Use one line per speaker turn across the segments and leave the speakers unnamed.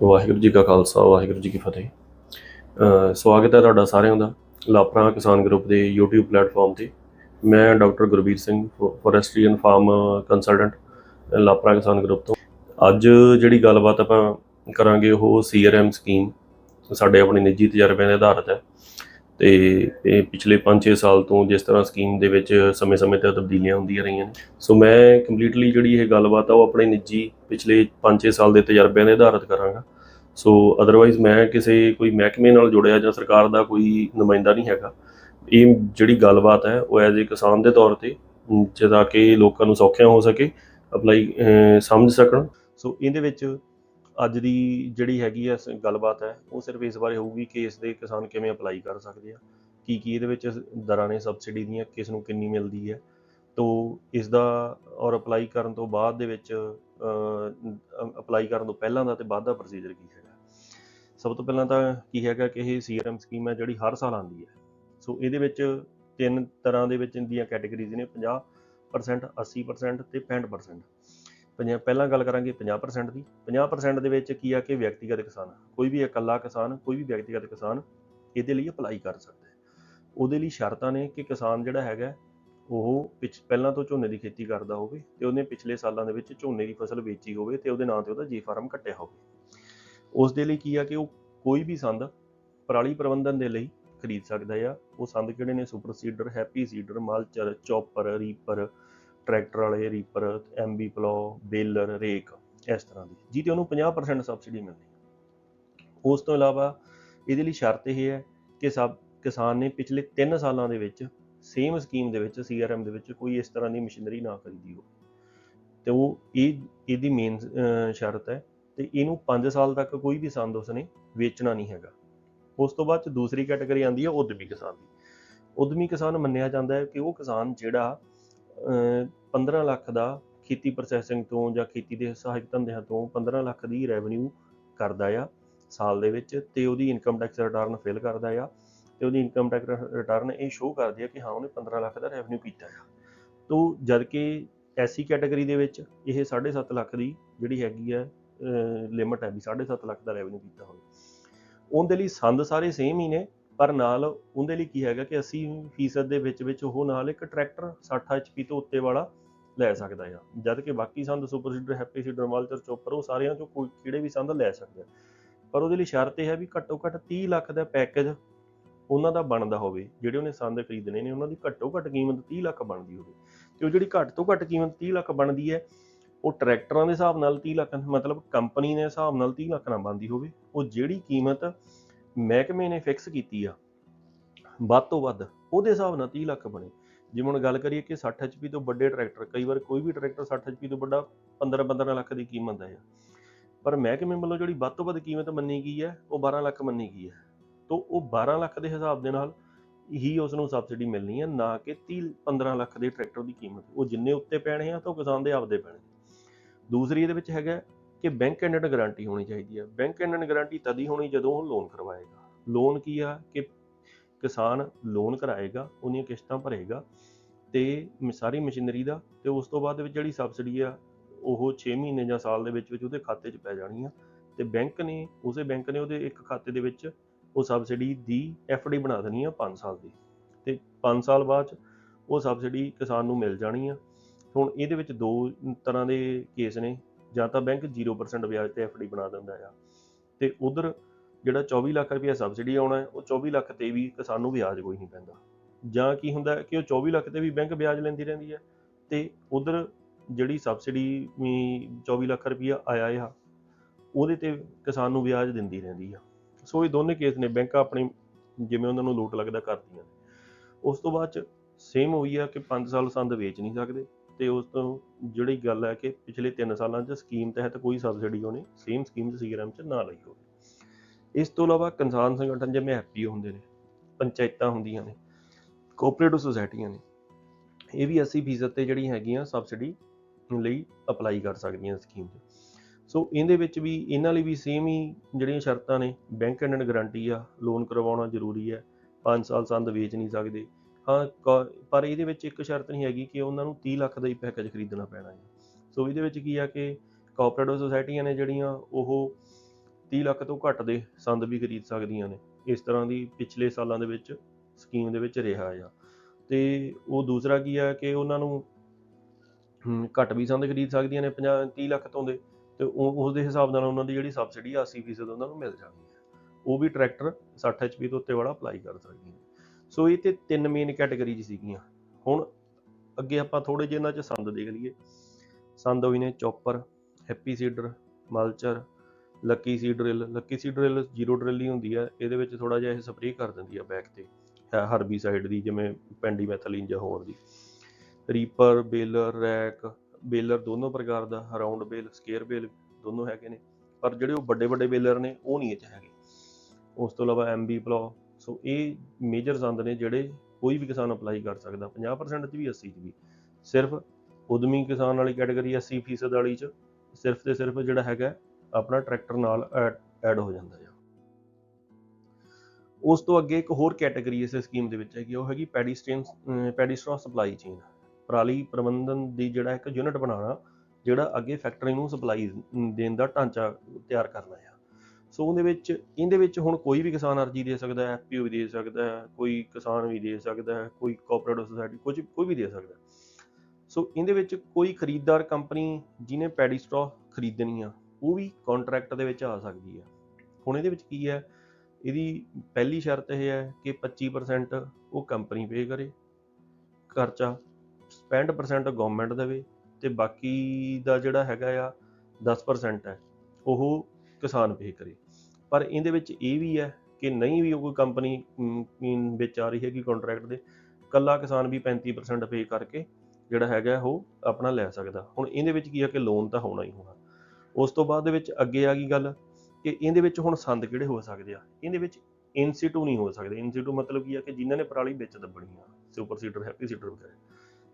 ਵਾਹਿਗੁਰੂ ਜੀ ਕਾ ਖਾਲਸਾ, ਵਾਹਿਗੁਰੂ ਜੀ ਕੀ ਫਤਿਹ। ਸਵਾਗਤ ਹੈ ਤੁਹਾਡਾ ਸਾਰਿਆਂ ਦਾ ਲਾਪਰਾ ਕਿਸਾਨ ਗਰੁੱਪ ਦੇ YouTube ਪਲੇਟਫਾਰਮ ਤੇ। ਮੈਂ doctor Gurbir Singh forestry and farm consultant Lapra Kisan group ਤੋਂ। ਅੱਜ ਜਿਹੜੀ ਗੱਲਬਾਤ ਆਪਾਂ ਕਰਾਂਗੇ ਉਹ CRM ਸਕੀਮ, ਸਾਡੇ ਆਪਣੇ ਨਿੱਜੀ ਤਜਰਬਿਆਂ ਦੇ ਆਧਾਰਿਤ ਹੈ। ਤੇ ਇਹ ਪਿਛਲੇ 5-6 ਸਾਲ ਤੋਂ ਜਿਸ ਤਰ੍ਹਾਂ ਸਕੀਮ ਦੇ ਵਿੱਚ ਸਮੇਂ-ਸਮੇਂ ਤੇ ਤਬਦੀਲੀਆਂ ਹੁੰਦੀਆਂ ਰਹੀਆਂ ਨੇ। ਸੋ ਮੈਂ ਕੰਪਲੀਟਲੀ ਜਿਹੜੀ ਇਹ ਗੱਲਬਾਤ ਆ ਉਹ ਆਪਣੇ ਨਿੱਜੀ ਪਿਛਲੇ 5-6 ਸਾਲ ਦੇ ਤਜਰਬਿਆਂ ਦੇ ਆਧਾਰਿਤ ਕਰਾਂਗਾ। ਸੋ ਅਦਰਵਾਈਜ਼ ਮੈਂ ਕਿਸੇ ਕੋਈ ਮਹਿਕਮੇ ਨਾਲ ਜੁੜਿਆ ਜਾਂ ਸਰਕਾਰ ਦਾ ਕੋਈ ਨੁਮਾਇੰਦਾ ਨਹੀਂ ਹੈਗਾ। ਇਹ ਜਿਹੜੀ ਗੱਲਬਾਤ ਹੈ ਉਹ ਐਜ਼ ਅ ਕਿਸਾਨ ਦੇ ਤੌਰ ਤੇ ਅਮ, ਜਿਹਦਾ ਕਿ ਲੋਕਾਂ ਨੂੰ ਸੌਖਿਆ ਹੋ ਸਕੇ ਅਪਲਾਈ ਸਮਝ ਸਕਣ। ਸੋ ਇਹਦੇ ਵਿੱਚ ਅੱਜ ਦੀ ਜਿਹੜੀ ਹੈਗੀ ਆ ਸ- ਗੱਲਬਾਤ ਹੈ, ਉਹ ਸਿਰਫ ਇਸ ਬਾਰੇ ਹੋਊਗੀ ਕਿ ਇਸ ਦੇ ਕਿਸਾਨ ਕਿਵੇਂ ਅਪਲਾਈ ਕਰ ਸਕਦੇ ਆ, ਕੀ ਕੀ ਇਹਦੇ ਵਿੱਚ ਦਰਾਂ ਨੇ ਸਬਸਿਡੀ ਦੀਆਂ ਕਿਸ ਨੂੰ ਕਿੰਨੀ ਮਿਲਦੀ ਹੈ, ਤੋ ਇਸ ਦਾ ਔਰ ਅਪਲਾਈ ਕਰਨ ਤੋਂ ਬਾਅਦ ਦੇ ਵਿੱਚ ਅਪਲਾਈ ਕਰਨ ਤੋਂ ਪਹਿਲਾਂ ਦਾ ਤੇ ਬਾਅਦ ਦਾ ਪ੍ਰੋਸੀਜਰ ਕੀ ਹੈਗਾ। ਸਭ ਤੋਂ ਪਹਿਲਾਂ ਤਾਂ ਕੀ ਹੈਗਾ ਕਿ ਇਹ ਸੀਆਰਐਮ ਸਕੀਮ ਹੈ ਜਿਹੜੀ ਹਰ ਸਾਲ ਆਉਂਦੀ ਹੈ। ਸੋ ਇਹਦੇ ਵਿੱਚ ਤਿੰਨ ਤਰ੍ਹਾਂ ਦੇ ਵਿੱਚ ਦੀਆਂ ਕੈਟਾਗਰੀਜ਼ ਨੇ 50% 80% ਤੇ 65% ਪੰਜਾ- ਪਹਿਲਾਂ ਗੱਲ ਕਰਾਂਗੇ 50% ਦੀ। 50% ਦੇ ਵਿੱਚ ਕੀ ਆ ਕਿ ਵਿਅਕਤੀਗਤ ਕਿਸਾਨ, ਕੋਈ ਵੀ ਇਕੱਲਾ ਕਿਸਾਨ, ਕੋਈ ਵੀ ਵਿਅਕਤੀਗਤ ਕਿਸਾਨ ਇਹਦੇ ਲਈ ਅਪਲਾਈ ਕਰ ਸਕਦਾ ਹੈ। ਉਹਦੇ ਲਈ ਸ਼ਰਤਾਂ ਨੇ ਕਿ ਕਿਸਾਨ ਜਿਹੜਾ ਹੈਗਾ ਉਹ ਪਿਛ, ਪਹਿਲਾਂ ਤੋਂ ਝੋਨੇ ਦੀ ਖੇਤੀ ਕਰਦਾ ਹੋਵੇ ਤੇ ਉਹਨੇ ਪਿਛਲੇ ਸਾਲਾਂ ਦੇ ਵਿੱਚ ਝੋਨੇ ਦੀ ਫਸਲ ਵੇਚੀ ਹੋਵੇ ਤੇ ਉਹਦੇ ਨਾਂ ਤੇ ਉਹਦਾ ਜੀ ਫਾਰਮ ਕੱਟਿਆ ਹੋਵੇ। ਉਸ ਦੇ ਲਈ ਕੀ ਆ ਕਿ ਉਹ ਕੋਈ ਵੀ ਸੰਦ ਪਰਾਲੀ ਪ੍ਰਬੰਧਨ ਦੇ ਲਈ ਖਰੀਦ ਸਕਦਾ ਆ ਉਹ ਸੰਦ ਕਿਹੜੇ ਨੇ? Super seeder, happy seeder, mulcher, chopper, reaper tractor ਵਾਲੇ reaper MB plough baler rake ਇਸ ਤਰ੍ਹਾਂ ਦੀ। ਜਿਹਦੇ ਉਹਨੂੰ 50% ਸਬਸਿਡੀ ਮਿਲਦੀ ਉਸ ਤੋਂ ਇਲਾਵਾ ਇਹਦੇ ਲਈ ਸ਼ਰਤ ਇਹ ਹੈ ਕਿ ਸਭ ਕਿਸਾਨ ਨੇ ਪਿਛਲੇ 3 ਸਾਲਾਂ ਦੇ ਵਿੱਚ ਸੇਮ ਸਕੀਮ ਦੇ ਵਿੱਚ ਸੀਆਰਐਮ ਦੇ ਵਿੱਚ ਕੋਈ ਇਸ ਤਰ੍ਹਾਂ ਦੀ ਮਸ਼ੀਨਰੀ ਨਾ ਖਰੀਦੀ ਹੋਵੇ। ਤੇ ਉਹ ਇਹ, ਇਹਦੀ ਮੇਨ ਸ਼ਰਤ ਹੈ ਤੇ ਇਹਨੂੰ 5 ਸਾਲ ਤੱਕ ਕੋਈ ਵੀ ਸੰਦ ਉਸਨੇ ਵੇਚਣਾ ਨਹੀਂ ਹੈਗਾ। ਉਸ ਤੋਂ ਬਾਅਦ ਦੂਸਰੀ ਕੈਟਾਗਰੀ ਆਉਂਦੀ ਹੈ ਉਦਮੀ ਕਿਸਾਨ ਦੀ। ਉਦਮੀ ਕਿਸਾਨ ਮੰਨਿਆ ਜਾਂਦਾ ਹੈ ਕਿ ਉਹ ਕਿਸਾਨ ਜਿਹੜਾ 15 ਲੱਖ ਦਾ ਖੇਤੀ ਪ੍ਰੋਸੈਸਿੰਗ ਤੋਂ ਜਾਂ ਖੇਤੀ ਦੇ ਸਹਾਇਕ ਧੰਦਿਆਂ ਤੋਂ 15 ਲੱਖ ਦੀ ਰੈਵਨਿਊ ਕਰਦਾ ਆ ਸਾਲ ਦੇ ਵਿੱਚ ਤੇ ਉਹਦੀ ਇਨਕਮ ਟੈਕਸ ਰਿਟਰਨ ਫਿਲ ਕਰਦਾ ਆ ਤੇ ਉਹਦੀ ਇਨਕਮ ਟੈਕਸ ਰਿਟਰਨ ਇਹ ਸ਼ੋਅ ਕਰਦੀ ਆ ਕਿ ਹਾਂ, ਉਹਨੇ 15 ਲੱਖ ਦਾ ਰੈਵਨਿਊ ਕੀਤਾ ਆ। ਤੋ ਜਦ ਕਿ ਐਸੀ ਕੈਟਾਗਰੀ ਦੇ ਵਿੱਚ ਇਹ 7.5 ਲੱਖ ਦੀ ਜਿਹੜੀ ਹੈਗੀ ਆ ਲਿਮਟ ਹੈ ਵੀ 7.5 ਲੱਖ ਦਾ ਰੈਵਨਿਊ ਕੀਤਾ ਹੋਵੇ। ਉਹਦੇ ਲਈ ਸੰਦ ਸਾਰੇ ਸੇਮ ਹੀ ਨੇ। ਪਰ ਨਾਲ ਉਹਦੇ ਲਈ ਕੀ ਹੈਗਾ ਕਿ 80% ਦੇ ਵਿੱਚ ਵਿੱਚ ਉਹ ਨਾਲ ਇੱਕ ਟਰੈਕਟਰ 60 HP ਤੋਂ ਉੱਤੇ ਵਾਲਾ ਲੈ ਸਕਦਾ ਆ ਜਦ ਕਿ ਬਾਕੀ ਸੰਦ super seeder, happy seeder, mulcher, chopper ਉਹ ਸਾਰਿਆਂ ਚੋਂ ਕੋਈ ਕਿਹੜੇ ਵੀ ਸੰਦ ਲੈ ਸਕਦਾ ਪਰ ਉਹਦੇ ਲਈ ਸ਼ਰਤ ਇਹ ਹੈ ਵੀ ਘੱਟੋ ਘੱਟ 30 ਲੱਖ ਦਾ ਪੈਕੇਜ ਉਹਨਾਂ ਦਾ ਬਣਦਾ ਹੋਵੇ, ਜਿਹੜੇ ਉਹਨੇ ਸੰਦ ਖਰੀਦਣੇ ਨੇ, ਉਹਨਾਂ ਦੀ ਘੱਟੋ ਘੱਟ ਕੀਮਤ 30 ਲੱਖ ਬਣਦੀ ਹੋਵੇ। ਤੇ ਉਹ ਜਿਹੜੀ ਘੱਟ ਤੋਂ ਘੱਟ ਕੀਮਤ 30 ਲੱਖ ਬਣਦੀ ਹੈ, ਉਹ ਟਰੈਕਟਰਾਂ ਦੇ ਹਿਸਾਬ ਨਾਲ 30 ਲੱਖ, ਮਤਲਬ ਕੰਪਨੀ ਦੇ ਹਿਸਾਬ ਨਾਲ 30 ਲੱਖ ਨਾ ਬਣਦੀ ਹੋਵੇ, ਉਹ ਜਿਹੜੀ ਕੀਮਤ ਮਹਿਕਮੇ ਨੇ ਫਿਕਸ ਕੀਤੀ ਆ। ਵੱਧ ਤੋਂ ਵੱਧ ਉਹਦੇ ਹਿਸਾਬ ਨਾਲ 30 ਲੱਖ ਬਣੇ। ਜਿਵੇਂ ਹੁਣ ਗੱਲ ਕਰੀਏ ਕਿ 60 HP ਤੋਂ ਵੱਡੇ ਟਰੈਕਟਰ, ਕਈ ਵਾਰ ਕੋਈ ਵੀ ਟਰੈਕਟਰ 60 HP ਤੋਂ ਵੱਡਾ 15 15 ਲੱਖ ਦੀ ਕੀਮਤ ਹੈ। ਪਰ ਮਹਿਕਮੇ ਵੱਲੋਂ ਜਿਹੜੀ ਵੱਧ ਤੋਂ ਵੱਧ ਕੀਮਤ ਮੰਨੀ ਗਈ ਹੈ, ਉਹ 12 ਲੱਖ ਮੰਨੀ ਗਈ ਹੈ। ਤੋਂ ਉਹ 12 ਲੱਖ ਦੇ ਹਿਸਾਬ ਦੇ ਨਾਲ ਹੀ ਉਸ ਨੂੰ ਸਬਸਿਡੀ ਮਿਲਣੀ ਹੈ, ਨਾ ਕਿ 30 15 ਲੱਖ ਦੇ ਟਰੈਕਟਰ ਦੀ ਕੀਮਤ। ਉਹ ਜਿੰਨੇ ਉੱਤੇ ਪੈਣੇ ਆ, ਤਾਂ ਉਹ ਕਿਸਾਨ ਦੇ ਆਪਦੇ ਪੈਣੇ। ਦੂਸਰੀ ਇਹਦੇ ਵਿੱਚ ਹੈਗਾ ਕਿ ਬੈਂਕ ਐਂਡਡ ਗਾਰੰਟੀ ਹੋਣੀ ਚਾਹੀਦੀ ਹੈ ਬੈਂਕ ਐਂਡਡ ਗਾਰੰਟੀ ਤਦ ਹੀ ਹੋਣੀ ਜਦੋਂ ਉਹ ਲੋਨ ਕਰਵਾਏਗਾ। ਲੋਨ ਕੀ ਆ? ਕਿ ਕਿਸਾਨ ਲੋਨ ਕਰਾਏਗਾ, ਉਹਦੀਆਂ ਕਿਸ਼ਤਾਂ ਭਰੇਗਾ ਤੇ ਸਾਰੀ ਮਸ਼ੀਨਰੀ ਦਾ ਤੇ ਉਸ ਤੋਂ ਬਾਅਦ ਦੇ ਵਿੱਚ ਜਿਹੜੀ ਸਬਸਿਡੀ ਆ, ਉਹ 6 ਮਹੀਨੇ ਜਾਂ ਸਾਲ ਦੇ ਵਿੱਚ ਵਿੱਚ ਉਹਦੇ ਖਾਤੇ 'ਚ ਪੈ ਜਾਣੀ ਆ। ਤੇ ਬੈਂਕ ਨੇ, ਉਸੇ ਬੈਂਕ ਨੇ ਉਹਦੇ ਇੱਕ ਖਾਤੇ ਦੇ ਵਿੱਚ ਉਹ ਸਬਸਿਡੀ ਦੀ ਡੀ ਬਣਾ ਦੇਣੀ ਆ 5 ਸਾਲ ਦੀ। ਤੇ 5 ਸਾਲ ਬਾਅਦ 'ਚ ਉਹ ਸਬਸਿਡੀ ਕਿਸਾਨ ਨੂੰ ਮਿਲ ਜਾਣੀ ਆ। ਹੁਣ ਇਹਦੇ ਵਿੱਚ ਦੋ ਤਰ੍ਹਾਂ ਦੇ ਕੇਸ ਨੇ। ਜਾਂ ਤਾਂ ਬੈਂਕ 0% ਵਿਆਜ ਤੇ ਡੀ ਬਣਾ ਦਿੰਦਾ ਆ। ਤੇ ਉਧਰ ਜਿਹੜਾ 24 ਲੱਖ ਰੁਪਏ ਸਬਸਿਡੀ ਆਉਣਾ ਉਹ 24 ਲੱਖ ਤੇ ਵੀ ਕਿਸਾਨ ਨੂੰ ਵਿਆਜ ਕੋਈ ਨਹੀਂ ਪੈਂਦਾ। ਜਾਂ ਕੀ ਹੁੰਦਾ ਕਿ ਉਹ 24 ਲੱਖ ਤੇ ਵੀ ਬੈਂਕ ਵਿਆਜ ਲੈਂਦੀ ਰਹਿੰਦੀ ਹੈ ਤੇ ਉਧਰ ਜਿਹੜੀ ਸਬਸਿਡੀ ਵੀ 24 ਲੱਖ ਰੁਪਇਆ ਆਇਆ ਆ, ਉਹਦੇ ਤੇ ਕਿਸਾਨ ਨੂੰ ਵਿਆਜ ਦਿੰਦੀ ਰਹਿੰਦੀ ਆ। ਸੋ ਇਹ ਦੋਨੇ ਕੇਸ ਨੇ, ਬੈਂਕਾਂ ਆਪਣੀ ਜਿਵੇਂ ਉਹਨਾਂ ਨੂੰ ਲੋਟ ਲੱਗਦਾ ਕਰਦੀਆਂ ਨੇ। ਉਸ ਤੋਂ ਬਾਅਦ ਚ ਸੇਮ ਹੋਈ ਆ ਕਿ 5 ਸਾਲ ਸੰਦ ਵੇਚ ਨਹੀਂ ਸਕਦੇ। ਤੇ ਉਸ ਤੋਂ ਜਿਹੜੀ ਗੱਲ ਹੈ ਕਿ ਪਿਛਲੇ 3 ਸਾਲਾਂ 'ਚ ਸਕੀਮ ਤਹਿਤ ਕੋਈ ਸਬਸਿਡੀ ਉਹਨੇ ਸੇਮ ਸਕੀਮ 'ਚ ਸੀਆਰਐਮ 'ਚ ਨਾ ਲਈ ਹੋਵੇ। ਇਸ ਤੋਂ ਇਲਾਵਾ ਕਿਸਾਨ ਸੰਗਠਨ ਜਿਵੇਂ ਹੈਪੀ ਹੁੰਦੇ ਨੇ, ਪੰਚਾਇਤਾਂ ਹੁੰਦੀਆਂ ਨੇ ਕੋਆਪਰੇਟਿਵ ਸੁਸਾਇਟੀਆਂ ਨੇ, ਇਹ ਵੀ 80% ਤੇ ਜਿਹੜੀਆਂ ਹੈਗੀਆਂ ਸਬਸਿਡੀ ਲਈ ਅਪਲਾਈ ਕਰ ਸਕਦੀਆਂ ਸਕੀਮ 'ਚ। ਸੋ ਇਹਦੇ ਵਿੱਚ ਵੀ ਇਹਨਾਂ ਲਈ ਵੀ ਸੇਮ ਹੀ ਜਿਹੜੀਆਂ ਸ਼ਰਤਾਂ ਨੇ ਬੈਂਕ ਐਂਡ ਗਾਰੰਟੀ ਆ ਲੋਨ ਕਰਵਾਉਣਾ ਜ਼ਰੂਰੀ ਹੈ 5 ਸਾਲ ਸੰਦ ਵੇਚ ਨਹੀਂ ਸਕਦੇ ਪਰ ਇਹਦੇ ਵਿੱਚ ਇੱਕ ਸ਼ਰਤ ਨਹੀਂ ਹੈਗੀ ਕਿ ਉਹਨਾਂ ਨੂੰ 30 ਲੱਖ ਦਾ ਹੀ ਪੈਕੇਜ ਖਰੀਦਣਾ ਪੈਣਾ ਹੈ। ਸੋ ਇਹਦੇ ਵਿੱਚ ਕੀ ਆ ਕਿ ਕੋਆਪਰੇਟਿਵ ਸੁਸਾਇਟੀਆਂ ਨੇ ਜਿਹੜੀਆਂ ਉਹ 30 ਲੱਖ ਤੋਂ ਘੱਟ ਦੇ ਸੰਦ ਵੀ ਖਰੀਦ ਸਕਦੀਆਂ ਨੇ। ਇਸ ਤਰ੍ਹਾਂ ਦੀ ਪਿਛਲੇ ਸਾਲਾਂ ਦੇ ਵਿੱਚ ਸਕੀਮ ਦੇ ਵਿੱਚ ਰਿਹਾ ਆ। ਤੇ ਉਹ ਦੂਸਰਾ ਕੀ ਆ ਕਿ ਉਹਨਾਂ ਨੂੰ ਘੱਟ ਵੀ ਸੰਦ ਖਰੀਦ ਸਕਦੀਆਂ ਨੇ 50 30 ਲੱਖ ਤੋਂ ਦੇ, ਤੇ ਉਹ ਉਸ ਦੇ ਹਿਸਾਬ ਨਾਲ ਉਹਨਾਂ ਦੀ ਜਿਹੜੀ ਸਬਸਿਡੀ ਆ 80% ਉਹਨਾਂ ਨੂੰ ਮਿਲ ਜਾਣੀ ਹੈ। ਉਹ ਵੀ ਟਰੈਕਟਰ 60 HP ਤੋਂ ਉੱਤੇ ਵਾਲਾ ਅਪਲਾਈ ਕਰ ਸਕਦੀਆਂ ਨੇ। ਸੋ ਇਹ ਤੇ ਤਿੰਨ ਮੇਨ ਕੈਟਾਗਰੀ ਸੀਗੀਆਂ। ਹੁਣ ਅੱਗੇ ਆਪਾਂ ਥੋੜੇ ਜਿਹੇ ਇਹਨਾਂ 'ਚ ਸੰਦ ਦੇਖ ਲਈਏ। ਸੰਦ ਹੋਈ ਨੇ chopper, happy seeder, mulcher, lucky seed drill. Lucky seed drill zero drill ਹੀ ਹੁੰਦੀ ਹੈ ਇਹਦੇ ਵਿੱਚ ਥੋੜਾ ਜਿਹਾ ਇਹ ਸਪਰੇਅ ਕਰ ਦਿੰਦੀ ਆ ਬੈਕ ਤੇ। ਹਰਬੀਸਾਈਡ ਦੀ, ਜਿਵੇਂ ਪੈਂਡੀਮੈਥਲਿਨ ਜਾਂ ਹੋਰ ਦੀ। ਰੀਪਰ, ਬੇਲਰ, ਰੈਕ, ਬੇਲਰ ਦੋਨੋਂ ਪ੍ਰਕਾਰ ਦਾ, ਰਾਉਂਡ ਬੇਲ, ਸਕੇਅਰ ਬੇਲ ਦੋਨੋਂ ਹੈਗੇ ਨੇ। ਪਰ ਜਿਹੜੇ ਉਹ ਵੱਡੇ ਵੱਡੇ ਬੇਲਰ ਨੇ, ਉਹ ਨਹੀਂ ਇਹ 'ਚ ਹੈਗੇ। ਉਸ ਤੋਂ ਇਲਾਵਾ ਐਮਬੀ ਪਲੋ ਸੋ ਇਹ ਮੇਜਰ ਸੰਦ ਨੇ ਜਿਹੜੇ ਕੋਈ ਵੀ ਕਿਸਾਨ ਅਪਲਾਈ ਕਰ ਸਕਦਾ 50% 'ਚ ਵੀ 80 'ਚ ਵੀ। ਸਿਰਫ ਉਦਮੀ ਕਿਸਾਨ ਵਾਲੀ ਕੈਟਾਗਰੀ 80% ਵਾਲੀ 'ਚ। ਸਿਰਫ ਤੇ ਸਿਰਫ ਜਿਹੜਾ ਹੈਗਾ ਆਪਣਾ ਟਰੈਕਟਰ ਨਾਲ ਐਡ ਹੋ ਜਾਂਦਾ ਹੈ। ਉਸ ਤੋਂ ਅੱਗੇ ਇੱਕ ਹੋਰ ਕੈਟਾਗਰੀ ਇਸ ਸਕੀਮ ਦੇ ਵਿੱਚ ਹੈਗੀ ਉਹ ਹੈਗੀ ਪੈਡੀਸਟ੍ਰੀਅਨ ਪੈਡੀਸਟ੍ਰਾ ਸਪਲਾਈ ਚੇਨ ਪਰਾਲੀ ਪ੍ਰਬੰਧਨ ਦੀ ਜਿਹੜਾ ਇੱਕ ਯੂਨਿਟ ਬਣਾਉਣਾ, ਜਿਹੜਾ ਅੱਗੇ ਫੈਕਟਰੀ ਨੂੰ ਸਪਲਾਈ ਦੇਣ ਦਾ ਢਾਂਚਾ ਤਿਆਰ ਕਰਨਾ ਆ ਸੋ ਉਹਦੇ ਵਿੱਚ, ਇਹਦੇ ਵਿੱਚ ਹੁਣ ਕੋਈ ਵੀ ਕਿਸਾਨ ਅਰਜੀ ਦੇ ਸਕਦਾ ਹੈ ਐਫਪੀਓ ਵੀ ਦੇ ਸਕਦਾ ਹੈ, ਕੋਈ ਕਿਸਾਨ ਵੀ ਦੇ ਸਕਦਾ ਹੈ, ਕੋਈ ਕੋਆਪਰੇਟਿਵ ਸੁਸਾਇਟੀ ਕੁਝ ਕੋਈ ਵੀ ਦੇ ਸਕਦਾ ਸੋ ਇਹਦੇ ਵਿੱਚ ਕੋਈ ਖਰੀਦਦਾਰ ਕੰਪਨੀ ਜਿਹਨੇ ਪੈਡੀ ਸਟਰਾ ਖਰੀਦਣੀ ਆ, ਉਹ ਵੀ ਕੰਟਰੈਕਟ ਦੇ ਵਿੱਚ ਆ ਸਕਦੀ ਹੈ ਹੁਣ ਇਹਦੇ ਵਿੱਚ ਕੀ ਹੈ, ਇਹਦੀ ਪਹਿਲੀ ਸ਼ਰਤ ਇਹ ਹੈ ਕਿ 25% ਉਹ ਕੰਪਨੀ ਪੇ ਕਰੇ, ਖਰਚਾ 65% ਗਵਰਨਮੈਂਟ ਦੇਵੇ ਤੇ ਬਾਕੀ ਦਾ ਜਿਹੜਾ ਹੈਗਾ ਆ 10% ਹੈ, ਉਹ ਕਿਸਾਨ ਪੇ ਕਰੇ। ਪਰ ਇਹਦੇ ਵਿੱਚ ਇਹ ਵੀ ਹੈ ਕਿ ਨਹੀਂ ਵੀ ਉਹ ਕੋਈ ਕੰਪਨੀ ਵਿੱਚ ਆ ਰਹੀ ਹੈਗੀ ਕੰਟਰੈਕਟ ਦੇ, ਕੱਲਾ ਕਿਸਾਨ ਵੀ 35% ਪੇ ਕਰਕੇ ਜਿਹੜਾ ਹੈਗਾ ਉਹ ਆਪਣਾ ਲੈ ਸਕਦਾ। ਹੁਣ ਇਹਦੇ ਵਿੱਚ ਕੀ ਹੈ ਕਿ ਲੋਨ ਤਾਂ ਹੋਣਾ ਹੀ ਹੋਣਾ। ਉਸ ਤੋਂ ਬਾਅਦ ਦੇ ਵਿੱਚ ਅੱਗੇ ਆ ਗਈ ਗੱਲ ਕਿ ਇਹਦੇ ਵਿੱਚ ਹੁਣ ਸੰਦ ਕਿਹੜੇ ਹੋ ਸਕਦੇ ਆ? ਇਹਦੇ ਵਿੱਚ ਇਨਸੀਟੂ ਨਹੀਂ ਹੋ ਸਕਦੇ। ਇਨਸੀਟੂ ਮਤਲਬ ਕੀ ਆ ਕਿ ਜਿਨ੍ਹਾਂ ਨੇ ਪਰਾਲੀ ਵਿੱਚ ਦੱਬਣੀ ਆ ਸੁਪਰ ਸੀਡਰ ਹੈਪੀ ਸੀਡਰ ਵਗੈਰਾ।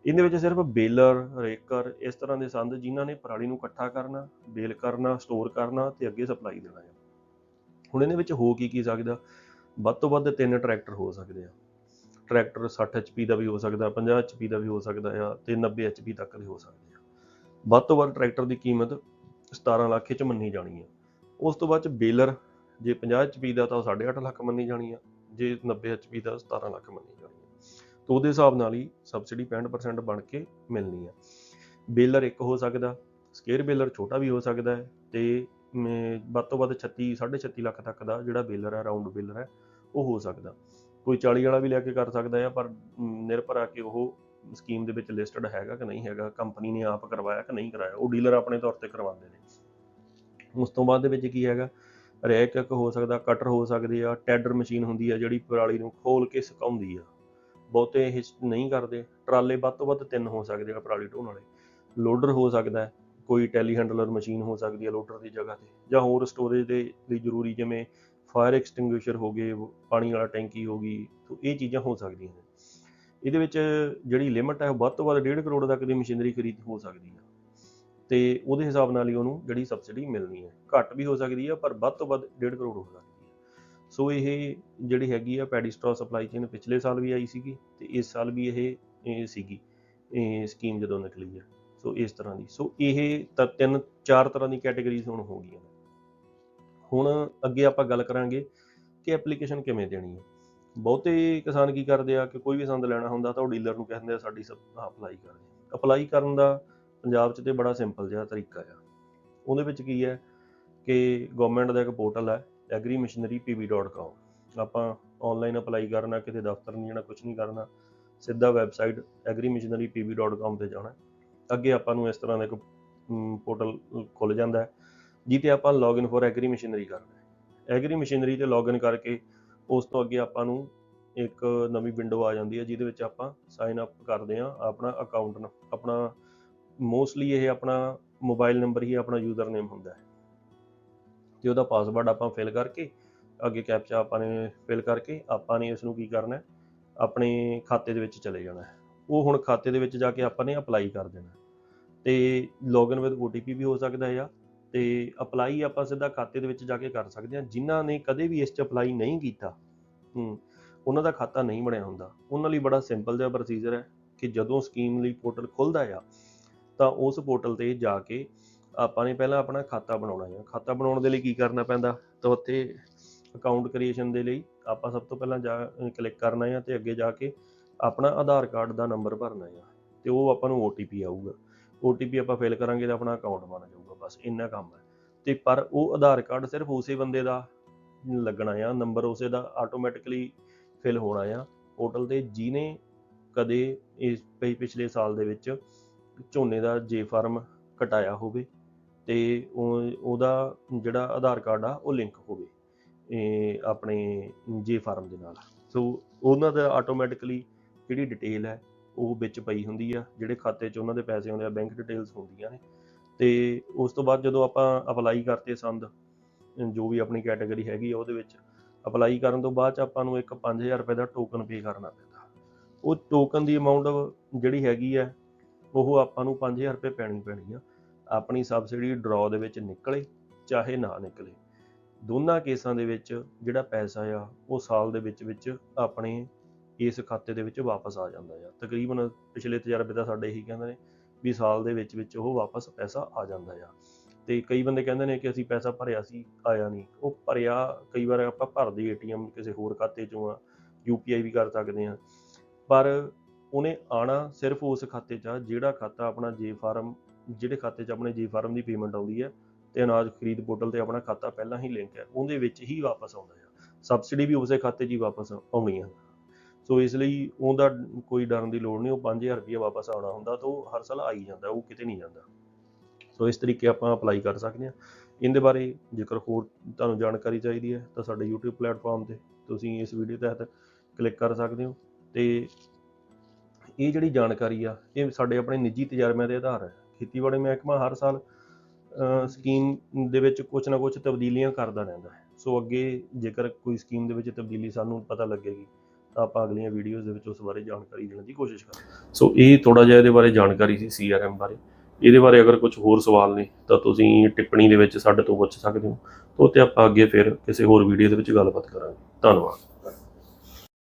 ਇਹਦੇ ਵਿੱਚ ਸਿਰਫ ਬੇਲਰ, ਰੇਕਰ, ਇਸ ਤਰ੍ਹਾਂ ਦੇ ਸੰਦ ਜਿਨ੍ਹਾਂ ਨੇ ਪਰਾਲੀ ਨੂੰ ਇਕੱਠਾ ਕਰਨਾ, ਬੇਲ ਕਰਨਾ, ਸਟੋਰ ਕਰਨਾ ਤੇ ਅੱਗੇ ਸਪਲਾਈ ਦੇਣਾ ਹੈ ਹੁਣ ਇਹਦੇ ਵਿੱਚ ਹੋ ਕੀ ਕੀ ਸਕਦਾ? ਵੱਧ ਤੋਂ ਵੱਧ ਤਿੰਨ ਟਰੈਕਟਰ ਹੋ ਸਕਦੇ ਆ। ਟਰੈਕਟਰ 60 HP ਦਾ ਵੀ ਹੋ ਸਕਦਾ 50 HP ਦਾ ਵੀ ਹੋ ਸਕਦਾ ਆ ਤੇ 90 HP ਤੱਕ ਦੇ ਹੋ ਸਕਦੇ ਆ। ਵੱਧ ਤੋਂ ਵੱਧ ਟਰੈਕਟਰ ਦੀ ਕੀਮਤ 17 ਲੱਖ ਚ ਮੰਨੀ ਜਾਣੀ ਆ। ਉਸ ਤੋਂ ਬਾਅਦ ਚ ਬੇਲਰ, ਜੇ 50 HP ਦਾ ਤਾਂ 8.5 ਲੱਖ ਮੰਨੀ ਜਾਣੀ ਆ, ਜੇ 90 HP ਦਾ 17 ਲੱਖ ਮੰਨੀ ਜਾਣੀ ਤਾਂ ਉਹਦੇ ਹਿਸਾਬ ਨਾਲ ਹੀ ਸਬਸਿਡੀ 65% ਬਣ ਕੇ ਮਿਲਣੀ ਆ। ਬੇਲਰ ਇੱਕ ਹੋ ਸਕਦਾ ਸਕੇਅਰ ਬੇਲਰ ਛੋਟਾ ਵੀ ਹੋ ਸਕਦਾ ਹੈ ਤੇ ਵੱਧ ਤੋਂ ਵੱਧ 36 36 ਲੱਖ ਤੱਕ ਦਾ ਜਿਹੜਾ ਬੇਲਰ ਹੈ ਰਾਉਂਡ ਬੇਲਰ ਹੈ, ਉਹ ਹੋ ਸਕਦਾ। ਕੋਈ 40 ਵਾਲਾ ਵੀ ਲੈ ਕੇ ਕਰ ਸਕਦਾ ਆ, ਪਰ ਨਿਰਭਰ ਆ ਕਿ ਉਹ ਸਕੀਮ ਦੇ ਵਿੱਚ ਲਿਸਟਡ ਹੈਗਾ ਕਿ ਨਹੀਂ ਹੈਗਾ ਕੰਪਨੀ ਨੇ ਆਪ ਕਰਵਾਇਆ ਕਿ ਨਹੀਂ ਕਰਾਇਆ ਉਹ ਡੀਲਰ ਆਪਣੇ ਤੌਰ ਤੇ ਕਰਵਾਉਂਦੇ ਨੇ। ਉਸ ਤੋਂ ਬਾਅਦ ਦੇ ਵਿੱਚ ਕੀ ਹੈਗਾ, ਰੈਕ ਇੱਕ ਹੋ ਸਕਦਾ ਕਟਰ ਹੋ ਸਕਦੇ ਆ ਟੈਡਰ ਮਸ਼ੀਨ ਹੁੰਦੀ ਆ ਜਿਹੜੀ ਪਰਾਲੀ ਨੂੰ ਖੋਲ ਕੇ ਸੁਕਾਉਂਦੀ ਆ। ਬਹੁਤੇ ਇਹ ਨਹੀਂ ਕਰਦੇ। ਟਰਾਲੇ ਵੱਧ ਤੋਂ ਵੱਧ ਤਿੰਨ ਹੋ ਸਕਦੇ ਆ ਪਰਾਲੀ ਢੋਣ ਵਾਲੇ। ਲੋਡਰ ਹੋ ਸਕਦਾ ਕੋਈ ਟੈਲੀ ਹੈਂਡਲਰ ਮਸ਼ੀਨ ਹੋ ਸਕਦੀ ਹੈ ਲੋਡਰ ਦੀ ਜਗ੍ਹਾ ਤੇ ਜਾਂ ਹੋਰ ਸਟੋਰੇਜ ਦੇ ਲਈ ਜ਼ਰੂਰੀ ਜਿਵੇਂ ਫਾਇਰ ਐਕਸਟਿੰਗੁਇਸ਼ਰ ਹੋ ਗਏ, ਪਾਣੀ ਵਾਲਾ ਟੈਂਕੀ ਹੋ ਗਈ, ਤੋਂ ਇਹ ਚੀਜ਼ਾਂ ਹੋ ਸਕਦੀਆਂ ਨੇ। ਇਹਦੇ ਵਿੱਚ ਜਿਹੜੀ ਲਿਮਟ ਹੈ ਉਹ ਵੱਧ ਤੋਂ ਵੱਧ 1.5 ਕਰੋੜ ਤੱਕ ਦੀ ਮਸ਼ੀਨਰੀ ਖਰੀਦ ਹੋ ਸਕਦੀ ਹੈ ਤੇ ਉਹਦੇ ਹਿਸਾਬ ਨਾਲ ਹੀ ਉਹਨੂੰ ਜਿਹੜੀ ਸਬਸਿਡੀ ਮਿਲਣੀ ਹੈ। ਘੱਟ ਵੀ ਹੋ ਸਕਦੀ ਹੈ ਪਰ ਵੱਧ ਤੋਂ ਵੱਧ 1.5 ਕਰੋੜ ਹੋ ਸਕਦੀ। ਸੋ ਇਹ ਜਿਹੜੀ ਹੈਗੀ ਆ ਪੈਡੀਸਟ੍ਰੋ ਸਪਲਾਈ ਚੇਨ ਪਿਛਲੇ ਸਾਲ ਵੀ ਆਈ ਸੀਗੀ ਤੇ ਇਸ ਸਾਲ ਵੀ ਇਹ ਸੀਗੀ, ਇਹ ਸਕੀਮ ਜਦੋਂ ਨਿਕਲੀ ਹੈ ਸੋ ਇਸ ਤਰ੍ਹਾਂ ਦੀ, ਸੋ ਇਹ ਤਾਂ ਤਿੰਨ, ਚਾਰ ਤਰ੍ਹਾਂ ਦੀ ਕੈਟਾਗਰੀਜ਼ ਹੁਣ ਹੋ ਗਈਆਂ ਹੁਣ ਅੱਗੇ ਆਪਾਂ ਗੱਲ ਕਰਾਂਗੇ ਕਿ ਐਪਲੀਕੇਸ਼ਨ ਕਿਵੇਂ ਦੇਣੀ ਹੈ ਬਹੁਤੇ ਕਿਸਾਨ ਕੀ ਕਰਦੇ ਆ ਕਿ ਕੋਈ ਵੀ ਸੰਦ ਲੈਣਾ ਹੁੰਦਾ ਤਾਂ ਉਹ ਡੀਲਰ ਨੂੰ ਕਹਿੰਦੇ ਆ, ਸਾਡੀ ਅਪਲਾਈ ਕਰ ਦੇ। ਅਪਲਾਈ ਕਰਨ ਦਾ ਪੰਜਾਬ 'ਚ ਤੇ ਬੜਾ ਸਿੰਪਲ ਜਿਹਾ ਤਰੀਕਾ ਆ। ਉਹਦੇ ਵਿੱਚ ਕੀ ਹੈ ਕਿ ਗਵਰਨਮੈਂਟ ਦਾ ਇੱਕ ਪੋਰਟਲ ਹੈ agrimissionarypb.com ਆਪਾਂ ਆਨਲਾਈਨ ਅਪਲਾਈ ਕਰਨਾ, ਕਿਤੇ ਦਫ਼ਤਰ ਨਹੀਂ ਜਾਣਾ ਕੁਝ ਨਹੀਂ ਕਰਨਾ, ਸਿੱਧਾ ਵੈਬਸਾਈਟ agrimissionarypb.com ਤੇ ਜਾਣਾ। ਅੱਗੇ ਆਪਾਂ ਨੂੰ ਇਸ ਤਰ੍ਹਾਂ ਦਾ ਇੱਕ ਪੋਰਟਲ ਖੁੱਲ ਜਾਂਦਾ ਹੈ ਜਿੱਤੇ ਆਪਾਂ ਲੌਗਇਨ ਫॉर ਐਗਰੀ ਮਸ਼ੀਨਰੀ ਕਰਨਾ ਹੈ। ਐਗਰੀ ਮਸ਼ੀਨਰੀ ਤੇ ਲੌਗਇਨ ਕਰਕੇ ਉਸ ਤੋਂ ਅੱਗੇ ਆਪਾਂ ਨੂੰ ਇੱਕ ਨਵੀਂ ਵਿੰਡੋ ਆ ਜਾਂਦੀ ਹੈ, ਜਿਹਦੇ ਵਿੱਚ ਆਪਾਂ ਸਾਈਨ ਅਪ ਕਰਦੇ ਹਾਂ ਆਪਣਾ ਅਕਾਊਂਟ ਆਪਣਾ ਮੋਸਟਲੀ ਇਹ ਆਪਣਾ ਮੋਬਾਈਲ ਨੰਬਰ ਹੀ ਆਪਣਾ ਯੂਜ਼ਰ ਨੇਮ ਹੁੰਦਾ ਹੈ। ਤੇ ਉਹਦਾ ਪਾਸਵਰਡ ਆਪਾਂ ਫਿਲ ਕਰਕੇ, ਅੱਗੇ ਕੈਪਚਾ ਆਪਾਂ ਨੇ ਫਿਲ ਕਰਕੇ, ਆਪਾਂ ਨੇ ਇਸ ਨੂੰ ਕੀ ਕਰਨਾ ਆਪਣੇ ਖਾਤੇ ਦੇ ਵਿੱਚ ਚਲੇ ਜਾਣਾ ਉਹ ਹੁਣ ਖਾਤੇ ਦੇ ਵਿੱਚ ਜਾ ਕੇ ਆਪਾਂ ਨੇ ਅਪਲਾਈ ਕਰ ਦੇਣਾ ਤੇ ਲੌਗਇਨ ਵਿਦ OTP ਵੀ ਹੋ ਸਕਦਾ ਹੈ ਤੇ ਅਪਲਾਈ ਆਪਾਂ ਸਿੱਧਾ ਖਾਤੇ ਦੇ ਵਿੱਚ ਜਾ ਕੇ ਕਰ ਸਕਦੇ ਹਾਂ। ਜਿਨ੍ਹਾਂ ਨੇ ਕਦੇ ਵੀ ਇਸ 'ਚ ਅਪਲਾਈ ਨਹੀਂ ਕੀਤਾ, ਹੂੰ, ਉਹਨਾਂ ਦਾ ਖਾਤਾ ਨਹੀਂ ਬਣਿਆ ਹੁੰਦਾ। ਉਹਨਾਂ ਲਈ ਬੜਾ ਸਿੰਪਲ ਜਿਹਾ ਪ੍ਰੋਸੀਜਰ ਹੈ ਕਿ ਜਦੋਂ ਸਕੀਮ ਲਈ ਪੋਰਟਲ ਖੁੱਲਦਾ ਆ, ਤਾਂ ਉਸ ਪੋਰਟਲ ਤੇ ਜਾ ਕੇ ਆਪਾਂ ਨੇ ਪਹਿਲਾਂ ਆਪਣਾ ਖਾਤਾ ਬਣਾਉਣਾ ਹੈ। ਖਾਤਾ ਬਣਾਉਣ ਦੇ ਲਈ ਕੀ ਕਰਨਾ ਪੈਂਦਾ? ਤਾਂ ਉੱਥੇ ਅਕਾਊਂਟ ਕ੍ਰੀਏਸ਼ਨ ਦੇ ਲਈ ਆਪਾਂ ਸਭ ਤੋਂ ਪਹਿਲਾਂ ਜਾ ਕਲਿੱਕ ਕਰਨਾ ਹੈ ਤੇ ਅੱਗੇ ਜਾ ਕੇ ਆਪਣਾ ਆਧਾਰ ਕਾਰਡ ਦਾ ਨੰਬਰ ਭਰਨਾ ਹੈ ਤੇ ਉਹ ਆਪਾਂ ਨੂੰ OTP ਆਊਗਾ। OTP ਆਪਾਂ ਫਿਲ ਕਰਾਂਗੇ ਤਾਂ ਆਪਣਾ ਅਕਾਊਂਟ ਬਣ ਜਾਊਗਾ, ਬਸ ਇੰਨਾ ਕੰਮ ਹੈ। ਤੇ ਪਰ ਉਹ ਆਧਾਰ ਕਾਰਡ ਸਿਰਫ ਉਸੇ ਬੰਦੇ ਦਾ ਲੱਗਣਾ ਆ ਨੰਬਰ ਉਸੇ ਦਾ ਆਟੋਮੈਟਿਕਲੀ ਫਿਲ ਹੋਣਾ ਆ ਪੋਰਟਲ ਤੇ ਜਿਹਨੇ ਕਦੇ ਇਸ ਪਿਛਲੇ ਸਾਲ ਦੇ ਵਿੱਚ ਝੋਨੇ ਦਾ ਜੇ ਫਾਰਮ ਕਟਾਇਆ ਹੋਵੇ ਤੇ ਉਹ, ਉਹਦਾ ਜਿਹੜਾ ਆਧਾਰ ਕਾਰਡ ਆ, ਉਹ ਲਿੰਕ ਹੋਵੇ, ਇਹ ਆਪਣੇ ਜੇ ਫਾਰਮ ਦੇ ਨਾਲ। ਸੋ ਉਹਨਾਂ ਦਾ ਆਟੋਮੈਟਿਕਲੀ ਜਿਹੜੀ ਡਿਟੇਲ ਹੈ, ਉਹ ਵਿੱਚ ਪਈ ਹੁੰਦੀ ਆ, ਜਿਹੜੇ ਖਾਤੇ 'ਚ ਉਹਨਾਂ ਦੇ ਪੈਸੇ ਆਉਂਦੇ ਆ ਬੈਂਕ ਡਿਟੇਲਸ ਹੁੰਦੀਆਂ ਨੇ। ਤੇ ਉਸ ਤੋਂ ਬਾਅਦ ਜਦੋਂ ਆਪਾਂ ਅਪਲਾਈ ਕਰਤੇ ਸੰਦ, ਜੋ ਵੀ ਆਪਣੀ ਕੈਟਾਗਰੀ ਹੈਗੀ ਆ ਉਹਦੇ ਵਿੱਚ ਅਪਲਾਈ ਕਰਨ ਤੋਂ ਬਾਅਦ ਚ ਆਪਾਂ ਨੂੰ ਇੱਕ 5000 ਰੁਪਏ ਦਾ ਟੋਕਨ ਪੇ ਕਰਨਾ ਪੈਂਦਾ। ਉਹ ਟੋਕਨ ਦੀ ਅਮਾਉਂਟ ਜਿਹੜੀ ਹੈਗੀ ਆ, ਉਹ ਆਪਾਂ ਨੂੰ 5000 ਰੁਪਏ ਪੈਣੀ ਪੈਣੀ ਆ। ਆਪਣੀ ਸਬਸਿਡੀ ਡਰਾਅ ਦੇ ਵਿੱਚ ਨਿਕਲੇ ਚਾਹੇ ਨਾ ਨਿਕਲੇ। ਦੋਨਾਂ ਕੇਸਾਂ ਦੇ ਵਿੱਚ ਜਿਹੜਾ ਪੈਸਾ ਆ, ਉਹ ਸਾਲ ਦੇ ਵਿੱਚ ਵਿੱਚ ਆਪਣੇ ਇਸ ਖਾਤੇ ਦੇ ਵਿੱਚ ਵਾਪਸ ਆ ਜਾਂਦਾ ਆ। ਤਕਰੀਬਨ ਪਿਛਲੇ ਤਜਰਬੇ ਦਾ ਸਾਡੇ ਇਹੀ ਕਹਿੰਦੇ ਨੇ ਵੀ ਸਾਲ ਦੇ ਵਿੱਚ ਵਿੱਚ ਉਹ ਵਾਪਸ ਪੈਸਾ ਆ ਜਾਂਦਾ ਆ। ਤੇ ਕਈ ਬੰਦੇ ਕਹਿੰਦੇ ਨੇ ਕਿ ਅਸੀਂ ਪੈਸਾ ਭਰਿਆ ਸੀ, ਆਇਆ ਨਹੀਂ। ਉਹ ਭਰਿਆ, ਕਈ ਵਾਰ ਆਪਾਂ ਭਰਦੇ ਏਟੀਐਮ ਕਿਸੇ ਹੋਰ ਖਾਤੇ ਚੋਂ ਆ ਯੂਪੀਆਈ ਵੀ ਕਰ ਸਕਦੇ ਆ। ਪਰ ਉਹਨੇ ਆਣਾ ਸਿਰਫ ਉਸ ਖਾਤੇ 'ਚ ਆ, ਜਿਹੜਾ ਖਾਤਾ ਆਪਣਾ ਜੇ ਫਾਰਮ ਜਿਹੜੇ ਖਾਤੇ 'ਚ ਆਪਣੇ ਜੀ ਫਾਰਮ ਦੀ ਪੇਮੈਂਟ ਆਉਂਦੀ ਹੈ ਤੇ ਅਨਾਜ ਖਰੀਦ ਪੋਰਟਲ ਤੇ ਆਪਣਾ ਖਾਤਾ ਪਹਿਲਾਂ ਹੀ ਲਿੰਕ ਹੈ, ਉਹਦੇ ਵਿੱਚ ਹੀ ਵਾਪਸ ਆਉਂਦਾ ਹੈ। ਸਬਸਿਡੀ ਵੀ ਉਸੇ ਖਾਤੇ 'ਚ ਹੀ ਵਾਪਸ ਆਉਣੀ ਹੈ ਸੋ ਇਸ ਲਈ ਉਹਦਾ ਕੋਈ ਡਰਨ ਦੀ ਲੋੜ ਨਹੀਂ, ਉਹ 5000 ਰੁਪਏ ਵਾਪਸ ਆਉਣਾ ਹੁੰਦਾ ਤਾਂ ਉਹ ਹਰ ਸਾਲ ਆਈ ਜਾਂਦਾ, ਉਹ ਕਿਤੇ ਨਹੀਂ ਜਾਂਦਾ। ਸੋ ਇਸ ਤਰੀਕੇ ਆਪਾਂ ਅਪਲਾਈ ਕਰ ਸਕਦੇ ਹਾਂ। ਇਹਦੇ ਬਾਰੇ ਜੇਕਰ ਹੋਰ ਤੁਹਾਨੂੰ ਜਾਣਕਾਰੀ ਚਾਹੀਦੀ ਹੈ ਤਾਂ ਸਾਡੇ YouTube ਪਲੇਟਫਾਰਮ ਤੇ ਤੁਸੀਂ ਇਸ ਵੀਡੀਓ ਤਹਿਤ ਕਲਿੱਕ ਕਰ ਸਕਦੇ ਹੋ। ਤੇ ਇਹ ਜਿਹੜੀ ਜਾਣਕਾਰੀ ਆ, ਇਹ ਸਾਡੇ ਆਪਣੇ ਨਿੱਜੀ ਤਜਰਬਿਆਂ ਦੇ ਆਧਾਰ ਹੈ। ਖੇਤੀਬਾੜੀ ਮਹਿਕਮਾ ਹਰ ਸਾਲ ਸਕੀਮ ਦੇ ਵਿੱਚ ਕੁਝ ਨਾ ਕੁਝ ਤਬਦੀਲੀਆਂ ਕਰਦਾ ਰਹਿੰਦਾ ਹੈ। ਸੋ ਅੱਗੇ ਜੇਕਰ ਕੋਈ ਸਕੀਮ ਦੇ ਵਿੱਚ ਤਬਦੀਲੀ ਸਾਨੂੰ ਪਤਾ ਲੱਗੇਗੀ, ਤਾਂ ਆਪਾਂ ਅਗਲੀਆਂ ਵੀਡੀਓਜ਼ ਦੇ ਵਿੱਚ ਉਸ ਬਾਰੇ ਜਾਣਕਾਰੀ ਦੇਣ ਦੀ ਕੋਸ਼ਿਸ਼ ਕਰਾਂਗੇ। ਸੋ ਇਹ ਥੋੜਾ ਜਿਹਾ ਇਹਦੇ ਬਾਰੇ ਜਾਣਕਾਰੀ ਸੀ ਸੀਆਰਐਮ ਬਾਰੇ। ਇਹਦੇ ਬਾਰੇ ਅਗਰ ਕੁਝ ਹੋਰ ਸਵਾਲ ਨੇ, ਤਾਂ ਤੁਸੀਂ ਟਿੱਪਣੀ ਦੇ ਵਿੱਚ ਸਾਡੇ ਤੋਂ ਪੁੱਛ ਸਕਦੇ ਹੋ। ਤਾਂ ਤੇ ਆਪਾਂ ਅੱਗੇ ਫਿਰ ਕਿਸੇ ਹੋਰ ਵੀਡੀਓ ਦੇ ਵਿੱਚ ਗੱਲਬਾਤ ਕਰਾਂਗੇ। ਧੰਨਵਾਦ।